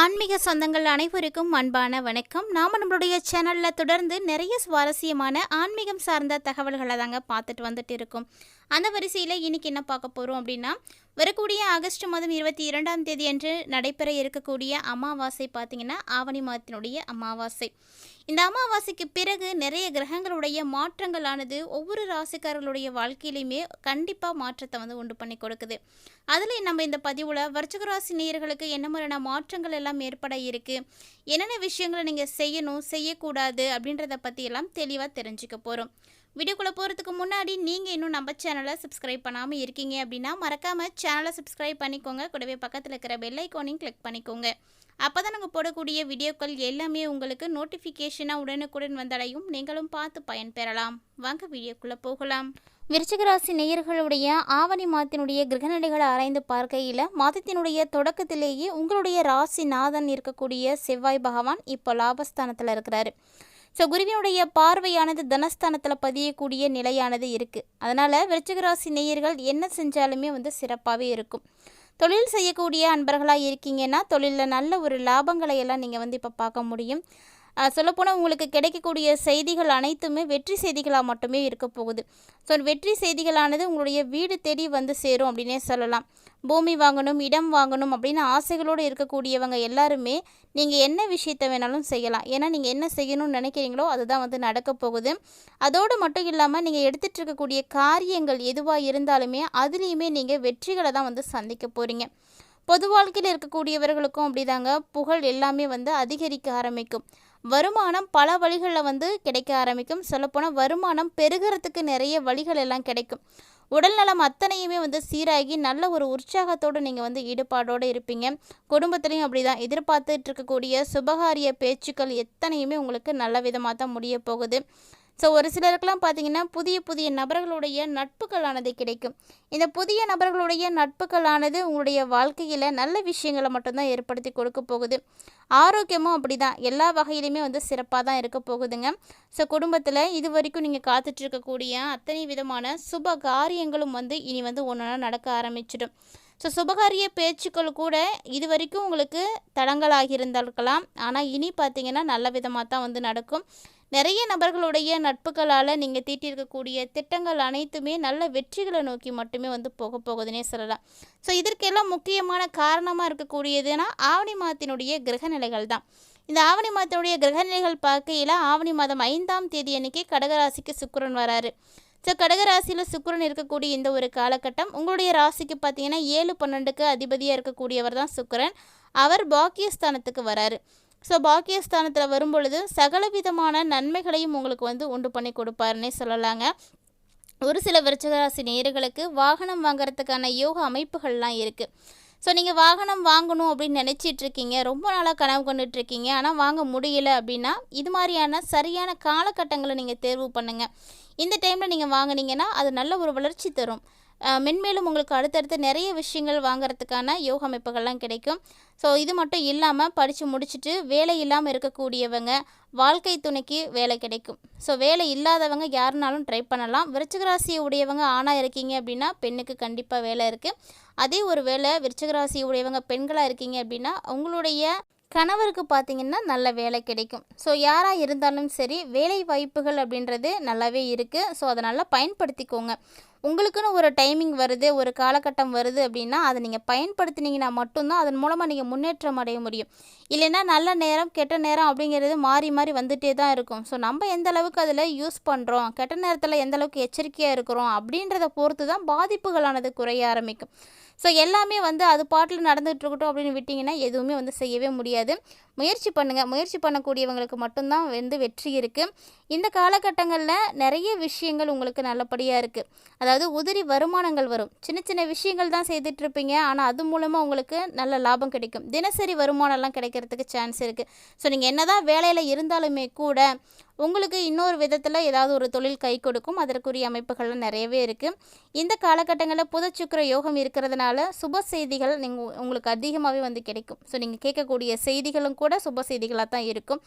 ஆன்மீக சொந்தங்கள் அனைவருக்கும் அன்பான வணக்கம். நாம் நம்மளுடைய சேனலில் தொடர்ந்து நிறைய சுவாரஸ்யமான ஆன்மீகம் சார்ந்த தகவல்களை தாங்க பார்த்துட்டு வந்துட்டு இருக்கோம். அந்த வரிசையில் இன்னைக்கு என்ன பார்க்க போகிறோம் அப்படின்னா வரக்கூடிய ஆகஸ்ட் மாதம் இருபத்தி இரண்டாம் தேதி அன்று நடைபெற இருக்கக்கூடிய அமாவாசை பார்த்திங்கன்னா ஆவணி மாதத்தினுடைய அமாவாசை. இந்த அமாவாசைக்கு பிறகு நிறைய கிரகங்களுடைய மாற்றங்களானது ஒவ்வொரு ராசிக்காரர்களுடைய வாழ்க்கையிலையுமே கண்டிப்பாக மாற்றத்தை வந்து உண்டு பண்ணி கொடுக்குது. அதில் நம்ம இந்த பதிவில் வர்ச்சக ராசி நேயர்களுக்கு என்ன மாதிரியான மாற்றங்கள் எல்லாம் ஏற்பட இருக்குது என்னென்ன விஷயங்களை நீங்கள் செய்யணும் செய்யக்கூடாது அப்படின்றத பற்றி எல்லாம் தெளிவாக தெரிஞ்சுக்க போகிறோம் வீடியோக்குள்ளே போகிறதுக்கு முன்னாடி நீங்கள் இன்னும் நம்ம சேனலை சப்ஸ்கிரைப் பண்ணாமல் இருக்கீங்க அப்படின்னா மறக்காமல் சேனலை சப்ஸ்கிரைப் பண்ணிக்கோங்க. கூடவே பக்கத்தில் இருக்கிற பெல் ஐக்கானையும் கிளிக் பண்ணிக்கோங்க. அப்போ தான் நாங்கள் போடக்கூடிய வீடியோக்கள் எல்லாமே உங்களுக்கு நோட்டிஃபிகேஷனாக உடனுக்குடன் வந்தடையும். நீங்களும் பார்த்து பயன்பெறலாம். வாங்க வீடியோக்குள்ளே போகலாம். விருச்சிகராசி நேயர்களுடைய ஆவணி மாதத்தினுடைய கிரகநிலைகளை ஆராய்ந்து பார்க்கையில் மாதத்தினுடைய தொடக்கத்திலேயே உங்களுடைய ராசி நாதன் இருக்கக்கூடிய செவ்வாய் பகவான் இப்போ லாபஸ்தானத்தில் இருக்கிறாரு. ஸோ குருவினுடைய பார்வையானது தனஸ்தானத்தில் பதியக்கூடிய நிலையானது இருக்குது அதனால் விருச்சிகராசி நேயர்கள் என்ன செஞ்சாலுமே வந்து சிறப்பாகவே இருக்கும். தொழில் செய்யக்கூடிய அன்பர்களாக இருக்கீங்கன்னா தொழிலில் நல்ல ஒரு லாபங்களை எல்லாம் நீங்கள் வந்து இப்போ பார்க்க முடியும். சொல்லப்போனால் உங்களுக்கு கிடைக்கக்கூடிய செய்திகள் அனைத்துமே வெற்றி செய்திகளாக மட்டுமே இருக்க போகுது. ஸோ வெற்றி செய்திகளானது உங்களுடைய வீடு தேடி வந்து சேரும் அப்படின்னே சொல்லலாம். பூமி வாங்கணும் இடம் வாங்கணும் அப்படின்னு ஆசைகளோடு இருக்கக்கூடியவங்க எல்லாருமே நீங்கள் என்ன விஷயத்தை வேணாலும் செய்யலாம். ஏன்னா நீங்கள் என்ன செய்யணும்னு நினைக்கிறீங்களோ அதுதான் வந்து நடக்க போகுது. அதோடு மட்டும் இல்லாமல் நீங்கள் எடுத்துகிட்டு இருக்கக்கூடிய காரியங்கள் எதுவாக இருந்தாலுமே அதுலேயுமே நீங்கள் வெற்றிகளை தான் வந்து சந்திக்க போகிறீங்க பொது வாழ்க்கையில் இருக்கக்கூடியவர்களுக்கும் அப்படிதாங்க. புகழ் எல்லாமே வந்து அதிகரிக்க ஆரம்பிக்கும். வருமானம் பல வழிகளில் வந்து கிடைக்க ஆரம்பிக்கும். சொல்லப்போனால் வருமானம் பெருகிறதுக்கு நிறைய வழிகள் எல்லாம் கிடைக்கும். உடல்நலம் அத்தனையுமே வந்து சீராகி நல்ல ஒரு உற்சாகத்தோடு நீங்கள் வந்து ஈடுபாடோடு இருப்பீங்க. குடும்பத்துலேயும் அப்படி தான் எதிர்பார்த்துட்டு இருக்கக்கூடிய சுபகாரிய பேச்சுக்கள் எத்தனையுமே உங்களுக்கு நல்ல விதமாக தான் முடிய போகுது. ஸோ ஒரு சிலருக்கெல்லாம் பார்த்தீங்கன்னா புதிய புதிய நபர்களுடைய நட்புகளானது கிடைக்கும். இந்த புதிய நபர்களுடைய நட்புகளானது உங்களுடைய வாழ்க்கையில் நல்ல விஷயங்களை மட்டும்தான் ஏற்படுத்தி கொடுக்க போகுது. ஆரோக்கியமும் அப்படி தான் எல்லா வகையிலுமே வந்து சிறப்பாக தான் இருக்க போகுதுங்க. ஸோ குடும்பத்தில் இது வரைக்கும் நீங்கள் காத்துட்ருக்கக்கூடிய அத்தனை விதமான சுப காரியங்களும் வந்து இனி வந்து ஒன்று நடக்க ஆரம்பிச்சிடும். ஸோ சுபகாரிய பேச்சுக்கள் கூட இது வரைக்கும் உங்களுக்கு தடங்களாகி இருந்திருக்கலாம் ஆனால் இனி பார்த்தீங்கன்னா நல்ல விதமாக தான் வந்து நடக்கும். நிறைய நபர்களுடைய நட்புகளால் நீங்கள் தீட்டியிருக்கக்கூடிய திட்டங்கள் அனைத்துமே நல்ல வெற்றிகளை நோக்கி மட்டுமே வந்து போக போகுதுன்னே சொல்லலாம். ஸோ இதற்கெல்லாம் முக்கியமான காரணமாக இருக்கக்கூடியதுன்னா ஆவணி மாதத்தினுடைய கிரகநிலைகள் தான். இந்த ஆவணி மாதத்தினுடைய கிரகநிலைகள் பார்க்கையில் ஆவணி மாதம் ஐந்தாம் தேதி அன்னைக்கு கடகராசிக்கு சுக்கரன் வராரு. ஸோ கடகராசியில் சுக்கரன் இருக்கக்கூடிய இந்த ஒரு காலகட்டம் உங்களுடைய ராசிக்கு பார்த்தீங்கன்னா ஏழு பன்னெண்டுக்கு அதிபதியாக இருக்கக்கூடியவர் தான் சுக்கரன். அவர் பாக்கியஸ்தானத்துக்கு வராரு. ஸோ பாக்கியஸ்தானத்தில் வரும்பொழுது சகல விதமான நன்மைகளையும் உங்களுக்கு வந்து உண்டு பண்ணி கொடுப்பாருன்னே சொல்லலாங்க. ஒரு சில விருச்சகராசி நேர்களுக்கு வாகனம் வாங்குறதுக்கான யோக அமைப்புகள்லாம் இருக்குது ஸோ நீங்கள் வாகனம் வாங்கணும் அப்படின்னு நினச்சிட்டு இருக்கீங்க ரொம்ப நாளாக கனவு கொண்டுட்டு இருக்கீங்க ஆனால் வாங்க முடியல அப்படின்னா இது மாதிரியான சரியான காலகட்டங்களை நீங்கள் தேர்வு பண்ணுங்கள் இந்த டைமில் நீங்கள் வாங்கினீங்கன்னா அது நல்ல ஒரு வளர்ச்சி தரும். மென்மேலும் உங்களுக்கு அடுத்தடுத்து நிறைய விஷயங்கள் வாங்குறதுக்கான யோக அமைப்புகள்லாம் கிடைக்கும். ஸோ இது மட்டும் இல்லாமல் படித்து முடிச்சுட்டு வேலை இல்லாமல் இருக்கக்கூடியவங்க வாழ்க்கை துணைக்கு வேலை கிடைக்கும். ஸோ வேலை இல்லாதவங்க யாருனாலும் ட்ரை பண்ணலாம். விருச்சிகராசியை உடையவங்க ஆணாக இருக்கீங்க அப்படின்னா பெண்ணுக்கு கண்டிப்பாக வேலை இருக்குது அதே ஒரு வேலை விருச்சிகராசியை உடையவங்க பெண்களாக இருக்கீங்க அப்படின்னா உங்களுடைய கணவருக்கு பார்த்தீங்கன்னா நல்ல வேலை கிடைக்கும். ஸோ யாராக இருந்தாலும் சரி வேலை வாய்ப்புகள் அப்படின்றது நல்லாவே இருக்குது ஸோ அதை நல்லா பயன்படுத்திக்கோங்க. உங்களுக்குன்னு ஒரு டைமிங் வருது ஒரு காலகட்டம் வருது அப்படின்னா அதை நீங்கள் பயன்படுத்தினீங்கன்னா மட்டும்தான் அதன் மூலமாக நீங்கள் முன்னேற்றம் அடைய முடியும். இல்லைன்னா நல்ல நேரம் கெட்ட நேரம் அப்படிங்கிறது மாறி மாறி வந்துகிட்டே தான் இருக்கும். ஸோ நம்ம எந்த அளவுக்கு அதில் யூஸ் பண்ணுறோம் கெட்ட நேரத்தில் எந்த அளவுக்கு எச்சரிக்கையாக இருக்கிறோம் அப்படின்றத பொறுத்து தான் பாதிப்புகளானது குறைய ஆரம்பிக்கும். ஸோ எல்லாமே வந்து அது பாட்டில் நடந்துகிட்டு இருக்கட்டும் அப்படின்னு விட்டிங்கன்னா எதுவுமே வந்து செய்யவே முடியாது. முயற்சி பண்ணுங்கள் முயற்சி பண்ணக்கூடியவங்களுக்கு மட்டும்தான் வந்து வெற்றி இருக்குது இந்த காலகட்டங்களில் நிறைய விஷயங்கள் உங்களுக்கு நல்லபடியாக இருக்குது அதாவது உதிரி வருமானங்கள் வரும். சின்ன சின்ன விஷயங்கள் தான் செய்துட்ருப்பீங்க ஆனால் அது மூலமாக உங்களுக்கு நல்ல லாபம் கிடைக்கும். தினசரி வருமானம்லாம் கிடைக்கிறதுக்கு சான்ஸ் இருக்குது ஸோ நீங்கள் என்ன தான் வேலையில் இருந்தாலுமே கூட உங்களுக்கு இன்னொரு விதத்தில் ஏதாவது ஒரு தொழில் கை கொடுக்கும். அதற்குரிய அமைப்புகள்லாம் நிறையவே இருக்குது இந்த காலகட்டங்களில் புதச்சுக்கர யோகம் இருக்கிறதுனால சுப செய்திகள் நீங்கள் உங்களுக்கு அதிகமாகவே வந்து கிடைக்கும். ஸோ நீங்கள் கேட்கக்கூடிய செய்திகளும் கூட சுப செய்திகளாக தான் இருக்கும்.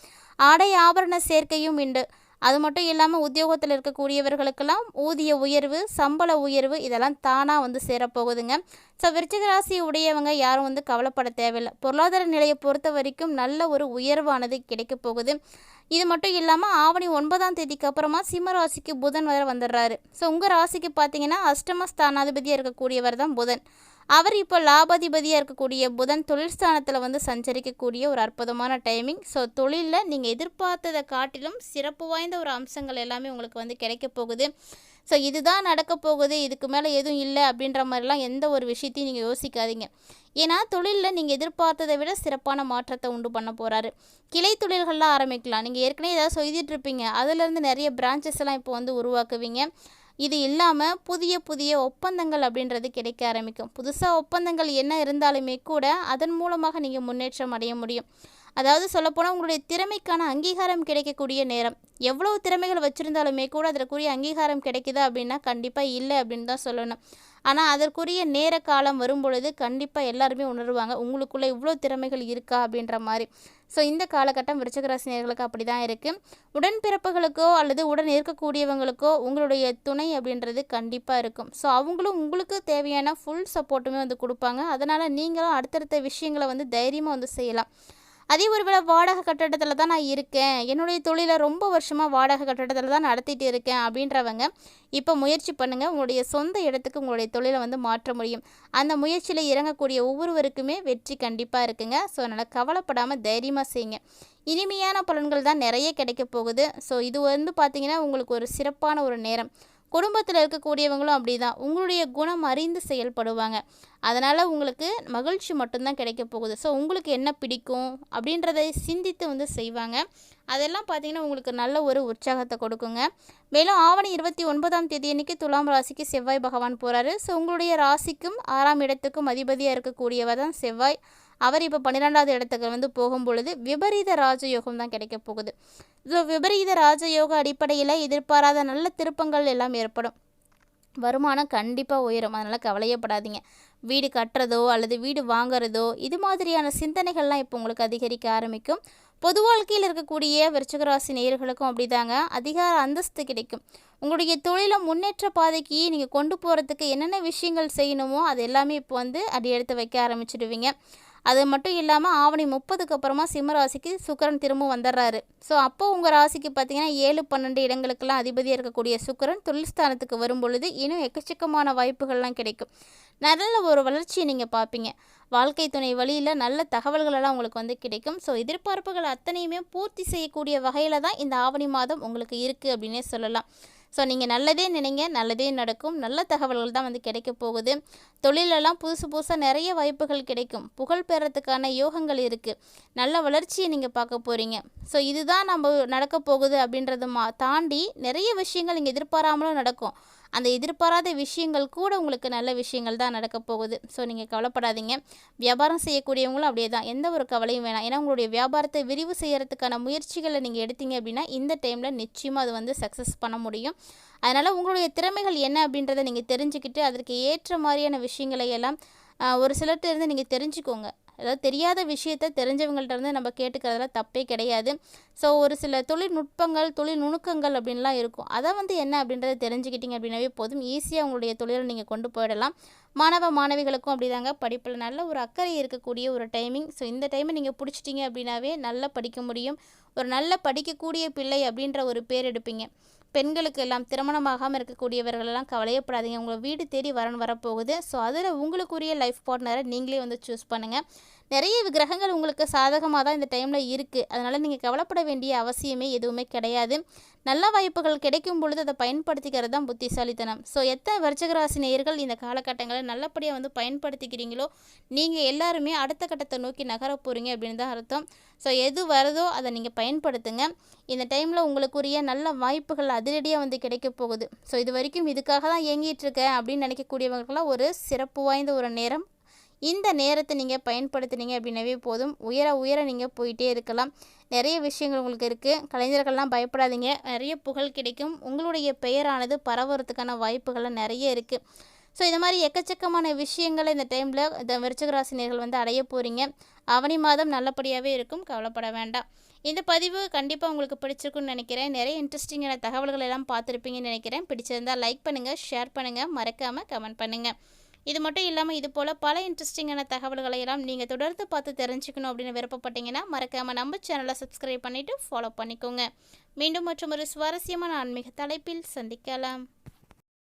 ஆடை ஆபரண சேர்க்கையும் உண்டு. அது மட்டும் இல்லாமல் உத்தியோகத்தில் இருக்கக்கூடியவர்களுக்கெல்லாம் ஊதிய உயர்வு சம்பள உயர்வு இதெல்லாம் தானாக வந்து சேரப்போகுதுங்க. ஸோ விருச்சிக ராசி உடையவங்க யாரும் வந்து கவலைப்பட தேவையில்லை. பொருளாதார நிலையை பொறுத்த வரைக்கும் நல்ல ஒரு உயர்வானது கிடைக்க போகுது. இது மட்டும் இல்லாமல் ஆவணி ஒன்பதாம் தேதிக்கு அப்புறமா சிம்ம ராசிக்கு புதன் வர வந்துடுறாரு. ஸோ உங்கள் ராசிக்கு பார்த்தீங்கன்னா அஷ்டம ஸ்தானாதிபதியாக இருக்கக்கூடியவர் தான் புதன். அவர் இப்போ லாபாதிபதியாக இருக்கக்கூடிய புதன் தொழில் ஸ்தானத்தில் வந்து சஞ்சரிக்கக்கூடிய ஒரு அற்புதமான டைமிங் ஸோ தொழிலில் நீங்கள் எதிர்பார்த்ததை காட்டிலும் சிறப்பு வாய்ந்த ஒரு அம்சங்கள் எல்லாமே உங்களுக்கு வந்து கிடைக்க போகுது. ஸோ இதுதான் நடக்க போகுது. இதுக்கு மேலே எதுவும் இல்லை அப்படின்ற மாதிரிலாம் எந்த ஒரு விஷயத்தையும் நீங்கள் யோசிக்காதீங்க. ஏன்னா தொழிலில் நீங்கள் எதிர்பார்த்ததை விட சிறப்பான மாற்றத்தை உண்டு பண்ண போகிறாரு கிளை தொழில்கள்லாம் ஆரம்பிக்கலாம். நீங்கள் ஏற்கனவே ஏதாவது செய்திட்டு இருப்பீங்க. அதுலேருந்து நிறைய பிரான்ச்சஸ் எல்லாம் இப்போ வந்து உருவாக்குவீங்க. இது இல்லாமல் புதிய புதிய ஒப்பந்தங்கள் அப்படின்றது கிடைக்க ஆரம்பிக்கும். புதுசாக ஒப்பந்தங்கள் என்ன இருந்தாலுமே கூட அதன் மூலமாக நீங்கள் முன்னேற்றம் அடைய முடியும். அதாவது சொல்லப்போனால் உங்களுடைய திறமைக்கான அங்கீகாரம் கிடைக்கக்கூடிய நேரம். எவ்வளோ திறமைகள் வச்சுருந்தாலுமே கூட அதற்குரிய அங்கீகாரம் கிடைக்குதா அப்படின்னா கண்டிப்பாக இல்லை அப்படின்னு தான் சொல்லணும். ஆனால் அதற்குரிய நேர காலம் வரும் பொழுது கண்டிப்பாக எல்லாருமே உணர்வாங்க உங்களுக்குள்ளே இவ்வளோ திறமைகள் இருக்கா? அப்படின்ற மாதிரி. ஸோ இந்த காலகட்டம் விருச்சகராசினியர்களுக்கு அப்படி தான் இருக்குது உடன்பிறப்புகளுக்கோ அல்லது உடன் இருக்கக்கூடியவங்களுக்கோ உங்களுடைய துணை அப்படின்றது கண்டிப்பாக இருக்கும். ஸோ அவங்களும் உங்களுக்கு தேவையான ஃபுல் சப்போர்ட்டுமே வந்து கொடுப்பாங்க. அதனால் நீங்களும் அடுத்தடுத்த விஷயங்களை வந்து தைரியமாக வந்து செய்யலாம். அதே ஒரு வேளை வாடகை கட்டடத்தில் தான் நான் இருக்கேன். என்னுடைய தொழிலை ரொம்ப வருஷமாக வாடகை கட்டடத்தில் தான் நடத்திட்டு இருக்கேன் அப்படின்றவங்க இப்போ முயற்சி பண்ணுங்கள் உங்களுடைய சொந்த இடத்துக்கு உங்களுடைய தொழிலை வந்து மாற்ற முடியும். அந்த முயற்சியில் இறங்கக்கூடிய ஒவ்வொருவருக்குமே வெற்றி கண்டிப்பாக இருக்குங்க. ஸோ அதனால் கவலைப்படாமல் தைரியமாக செய்யுங்க. இனிமையான பலன்கள் தான் நிறைய கிடைக்க போகுது. ஸோ இது வந்து பார்த்திங்கன்னா உங்களுக்கு ஒரு சிறப்பான ஒரு நேரம். குடும்பத்தில் இருக்கக்கூடியவங்களும் அப்படி தான் உங்களுடைய குணம் அறிந்து செயல்படுவாங்க. அதனால் உங்களுக்கு மகிழ்ச்சி மட்டும்தான் கிடைக்க போகுது. ஸோ உங்களுக்கு என்ன பிடிக்கும் அப்படின்றதை சிந்தித்து வந்து செய்வாங்க. அதெல்லாம் பார்த்திங்கன்னா உங்களுக்கு நல்ல ஒரு உற்சாகத்தை கொடுக்குங்க. மேலும் ஆவணி இருபத்தி ஒன்பதாம் தேதி அன்னைக்கு துலாம் ராசிக்கு செவ்வாய் பகவான் போகிறாரு ஸோ உங்களுடைய ராசிக்கும் ஆறாம் இடத்துக்கும் அதிபதியாக இருக்கக்கூடியவர் தான் செவ்வாய். அவர் இப்போ பன்னிரெண்டாவது இடத்துக்கு வந்து போகும் பொழுது விபரீத ராஜயோகம் தான் கிடைக்க போகுது. ஸோ விபரீத ராஜயோக அடிப்படையில் எதிர்பாராத நல்ல திருப்பங்கள் எல்லாம் ஏற்படும். வருமானம் கண்டிப்பாக உயரும். அதனால் கவலையப்படாதீங்க வீடு கட்டுறதோ அல்லது வீடு வாங்குறதோ இது மாதிரியான சிந்தனைகள்லாம் இப்போ உங்களுக்கு அதிகரிக்க ஆரம்பிக்கும். பொது வாழ்க்கையில் இருக்கக்கூடிய விருச்சகராசி நேயர்களுக்கும் அப்படிதாங்க. அதிகார அந்தஸ்து கிடைக்கும். உங்களுடைய தொழிலை முன்னேற்ற பாதைக்கு நீங்கள் கொண்டு போகிறதுக்கு என்னென்ன விஷயங்கள் செய்யணுமோ அது எல்லாமே இப்போ வந்து அடி எடுத்து வைக்க ஆரம்பிச்சிடுவீங்க. அது மட்டும் இல்லாமல் ஆவணி முப்பதுக்கு அப்புறமா சிம்ம ராசிக்கு சுக்கரன் திரும்ப வந்துடுறாரு. ஸோ அப்போ உங்கள் ராசிக்கு பார்த்தீங்கன்னா ஏழு பன்னெண்டு இடங்களுக்கெல்லாம் அதிபதியாக இருக்கக்கூடிய சுக்கரன் தொழில்ஸ்தானத்துக்கு வரும் பொழுது இன்னும் எக்கச்சக்கமான வாய்ப்புகள்லாம் கிடைக்கும். நல்ல ஒரு வளர்ச்சியை நீங்கள் பார்ப்பீங்க. வாழ்க்கை துணை வழியில் நல்ல தகவல்களெல்லாம் உங்களுக்கு வந்து கிடைக்கும். ஸோ எதிர்பார்ப்புகள் அத்தனையுமே பூர்த்தி செய்யக்கூடிய வகையில் தான் இந்த ஆவணி மாதம் உங்களுக்கு இருக்குது அப்படின்னே சொல்லலாம். ஸோ நீங்கள் நல்லதே நினைங்க நல்லதே நடக்கும். நல்ல தகவல்கள் தான் வந்து கிடைக்க போகுது. தொழிலெல்லாம் புதுசு புதுசாக நிறைய வாய்ப்புகள் கிடைக்கும். புகழ் பெறத்துக்கான யோகங்கள் இருக்குது நல்ல வளர்ச்சியை நீங்கள் பார்க்க போகிறீங்க ஸோ இதுதான் நம்ம நடக்க போகுது அப்படின்றது மா தாண்டி நிறைய விஷயங்கள் நீங்கள் எதிர்பாராமலும் நடக்கும். அந்த எதிர்பாராத விஷயங்கள் கூட உங்களுக்கு நல்ல விஷயங்கள் தான் நடக்க போகுது. ஸோ நீங்கள் கவலைப்படாதீங்க. வியாபாரம் செய்யக்கூடியவங்களும் அப்படியே தான். எந்த ஒரு கவலையும் வேணாம். ஏன்னா உங்களுடைய வியாபாரத்தை விரிவு செய்கிறதுக்கான முயற்சிகளை நீங்கள் எடுத்தீங்க அப்படின்னா இந்த டைமில் நிச்சயமாக அது வந்து சக்ஸஸ் பண்ண முடியும். அதனால் உங்களுடைய திறமைகள் என்ன அப்படின்றத நீங்கள் தெரிஞ்சுக்கிட்டு அதற்கு ஏற்ற மாதிரியான விஷயங்களை எல்லாம் ஒரு சிலர்கிட்ட இருந்து நீங்கள் தெரிஞ்சுக்கோங்க. அதாவது தெரியாத விஷயத்த தெரிஞ்சவங்கள்ட்ட இருந்து நம்ம கேட்டுக்கிறதுல தப்பே கிடையாது. ஸோ ஒரு சில தொழில்நுட்பங்கள் தொழில் நுணுக்கங்கள் அப்படின்லாம் இருக்கும். அதை வந்து என்ன அப்படின்றத தெரிஞ்சுக்கிட்டிங்க அப்படின்னாவே போதும். ஈஸியாக உங்களுடைய தொழிலை நீங்கள் கொண்டு போயிடலாம். மாணவ மாணவிகளுக்கும் அப்படிதாங்க. படிப்பில் நல்ல ஒரு அக்கறை இருக்கக்கூடிய ஒரு டைமிங் ஸோ இந்த டைமை நீங்கள் பிடிச்சிட்டிங்க அப்படின்னாவே நல்லா படிக்க முடியும். ஒரு நல்ல படிக்கக்கூடிய பிள்ளை அப்படின்ற ஒரு பேர் எடுப்பீங்க. பெண்களுக்கு எல்லாம் திருமணமாகாமல் இருக்கக்கூடியவர்களெல்லாம் கவலையப்படாதீங்க. உங்களை வீடு தேடி வரன் வரப்போகுது. ஸோ அதில் உங்களுக்குரிய லைஃப் பார்ட்னரை நீங்களே வந்து சூஸ் பண்ணுங்கள் நிறைய கிரகங்கள் உங்களுக்கு சாதகமாக தான் இந்த டைமில் இருக்குது அதனால் நீங்கள் கவலைப்பட வேண்டிய அவசியமே எதுவுமே கிடையாது. நல்ல வாய்ப்புகள் கிடைக்கும் பொழுது அதை பயன்படுத்திக்கிறது தான் புத்திசாலித்தனம். ஸோ எத்தனை வருச்சகராசி நேயர்கள் இந்த காலகட்டங்களை நல்லபடியாக வந்து பயன்படுத்திக்கிறீங்களோ நீங்கள் எல்லாருமே அடுத்த கட்டத்தை நோக்கி நகர போகிறீங்க அப்படின்னு தான் அர்த்தம். ஸோ எது வருதோ அதை நீங்கள் பயன்படுத்துங்க. இந்த டைமில் உங்களுக்குரிய நல்ல வாய்ப்புகள் அதிரடியாக வந்து கிடைக்க போகுது. ஸோ இது வரைக்கும் இதுக்காக தான் இயங்கிட்டு இருக்கேன் அப்படின்னு நினைக்கக்கூடியவங்களுக்கெல்லாம் ஒரு சிறப்பு வாய்ந்த ஒரு நேரம். இந்த நேரத்தை நீங்கள் பயன்படுத்தினீங்க அப்படின்னாவே போதும். உயர உயர நீங்கள் போயிட்டே இருக்கலாம். நிறைய விஷயங்கள் உங்களுக்கு இருக்குது கலைஞர்கள்லாம் பயப்படாதீங்க. நிறைய புகழ் கிடைக்கும். உங்களுடைய பெயரானது பரவுறதுக்கான வாய்ப்புகள்லாம் நிறைய இருக்குது ஸோ இந்த மாதிரி எக்கச்சக்கமான விஷயங்களை இந்த டைமில் இந்த விருச்சகராசினியர்கள் வந்து அடைய போகிறீங்க அவனி மாதம் நல்லபடியாகவே இருக்கும். கவலைப்பட வேண்டாம். இந்த பதிவு கண்டிப்பாக உங்களுக்கு பிடிச்சிருக்குன்னு நினைக்கிறேன். நிறைய இன்ட்ரெஸ்டிங்கான தகவல்கள் எல்லாம் பார்த்துருப்பீங்கன்னு நினைக்கிறேன். பிடிச்சிருந்தால் லைக் பண்ணுங்கள் ஷேர் பண்ணுங்கள் மறக்காமல் கமெண்ட் பண்ணுங்கள் இது மட்டும் இல்லாமல் இது போல் பல இன்ட்ரெஸ்டிங்கான தகவல்களை எல்லாம் நீங்கள் தொடர்ந்து பார்த்து தெரிஞ்சுக்கணும் அப்படின்னு விருப்பப்பட்டீங்கன்னா மறக்காமல் நம்ம சேனலை சப்ஸ்கிரைப் பண்ணிவிட்டு ஃபாலோ பண்ணிக்கோங்க. மீண்டும் மற்றும் ஒரு சுவாரஸ்யமான ஆன்மீக தலைப்பில் சந்திக்கலாம்.